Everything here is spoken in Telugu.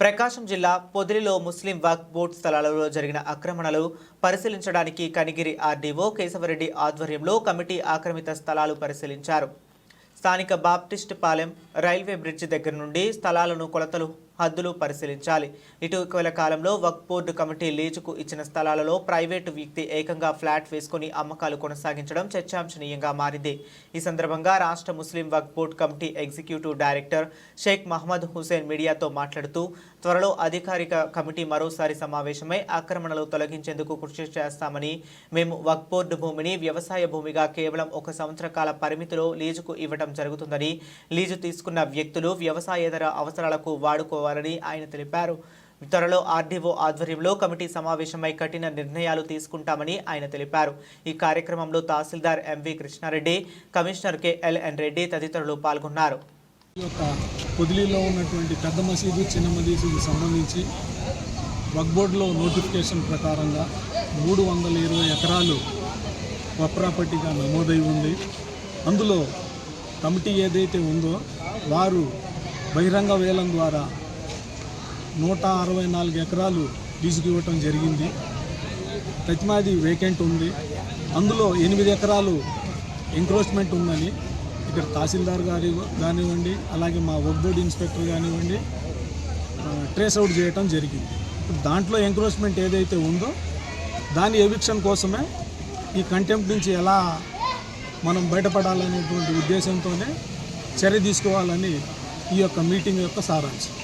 ప్రకాశం జిల్లా పొదిలిలో ముస్లిం వక్ఫ్ బోర్డ్ స్థలాలలో జరిగిన ఆక్రమణలు పరిశీలించడానికి కనిగిరి ఆర్డీఓ కేశవరెడ్డి ఆధ్వర్యంలో కమిటీ ఆక్రమిత స్థలాలు పరిశీలించారు. స్థానిక బాప్టిస్ట్ పాలెం రైల్వే బ్రిడ్జ్ దగ్గర నుండి స్థలాలను కొలతలు హద్దులు పరిశీలించాలి. ఇటీవల కాలంలో వక్ బోర్డు కమిటీ లీజుకు ఇచ్చిన స్థలాలలో ప్రైవేటు వ్యక్తి ఏకంగా ఫ్లాట్ వేసుకుని అమ్మకాలు కొనసాగించడం చర్చాంశనీయంగా మారింది. ఈ సందర్భంగా రాష్ట్ర Muslim Waqf board committee executive director Sheikh Mohammed Hussain మీడియాతో మాట్లాడుతూ త్వరలో అధికారిక కమిటీ మరోసారి సమావేశమై ఆక్రమణలు తొలగించేందుకు కృషి చేస్తామని మేము వక్ బోర్డు భూమిని వ్యవసాయ భూమిగా కేవలం ఒక సంవత్సర కాల పరిమితిలో లీజుకు ఇవ్వడం జరుగుతుందని లీజు తీసుకున్న వ్యక్తులు వ్యవసాయేతర అవసరాలకు వాడుకోవాలని ఆయన తెలిపారు. త్వరలో ఆర్డీఓ ఆధ్వర్యంలో కమిటీ సమావేశమై కఠిన నిర్ణయాలు తీసుకుంటామని ఆయన తెలిపారు. ఈ కార్యక్రమంలో tahsildar MV Krishna Reddy commissioner KLN Reddy తదితరులు పాల్గొన్నారు. ఈ యొక్క ఉన్నటువంటి పెద్ద మసీదు చిన్న మసీదుకి సంబంధించి వక్బోర్డులో నోటిఫికేషన్ ప్రకారంగా మూడు వందల ఇరవై ఎకరాలు వక్ ప్రాపర్టీగా నమోదై ఉంది. అందులో కమిటీ ఏదైతే ఉందో వారు బహిరంగ వేలం ద్వారా నూట అరవై నాలుగు ఎకరాలు లీజుకి ఇవ్వటం జరిగింది. ప్రతిమాది వేకెంట్ ఉంది. అందులో ఎనిమిది ఎకరాలు ఎంక్రోచ్మెంట్ ఉందని ఇక్కడ తహసీల్దార్ గారి కానివ్వండి అలాగే మా వర్క్ బోర్డ్ ఇన్స్పెక్టర్ కానివ్వండి ట్రేస్ అవుట్ చేయటం జరిగింది. దాంట్లో ఎంక్రోచ్మెంట్ ఏదైతే ఉందో దాని ఎవిక్షన్ కోసమే ఈ కంటెంప్ట్ నుంచి ఎలా మనం బయటపడాలనేటువంటి ఉద్దేశంతోనే చర్య తీసుకోవాలని ఈ యొక్క మీటింగ్ యొక్క సారాంశం.